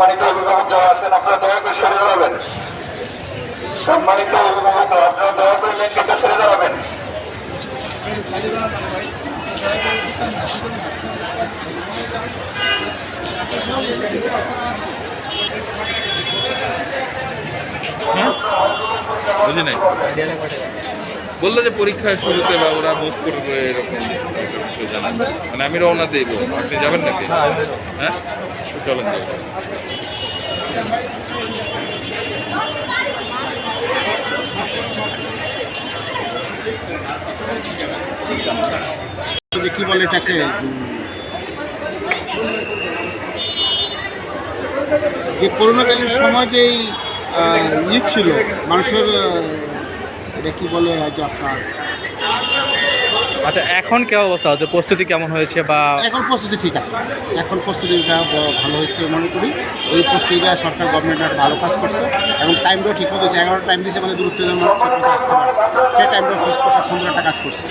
সম্মানিত অভিভাবক যারা আছেন, আপনারা দয়া করে সরে দাঁড়াবেন। সম্মানিত অভিভাবক, আপনারা দয়া করে লেন থেকে সরে দাঁড়াবেন। বুঝি নাই। বলল যে পরীক্ষার শুরুতে বা ওরা মুভ করবে এরকম মানে আমি রওনা দেব আপনি যাবেন নাকি? হ্যাঁ তো চলেন যে কি বলে এটাকে? যে করোনাকালীন সময় যেই ই ছিল মানুষের এটা কি বলে যে আপনার? আচ্ছা এখন কে অবস্থা? হচ্ছে প্রস্তুতি কেমন হয়েছে বা এখন প্রস্তুতি ঠিক আছে। এখন প্রস্তুতিটা ভালো হয়েছে মনে করি। এই প্রস্তুতিটা সরকার গভর্নমেন্ট আর ভালো কাজ করছে এবং টাইমটাও ঠিক মতো হয়েছে। এগারোটা টাইম দিয়েছে মানে দূরত্ব ঠিক মতো আসতে পারে। সেই টাইমটাও ফিক্স করছে সুন্দর একটা কাজ করছে।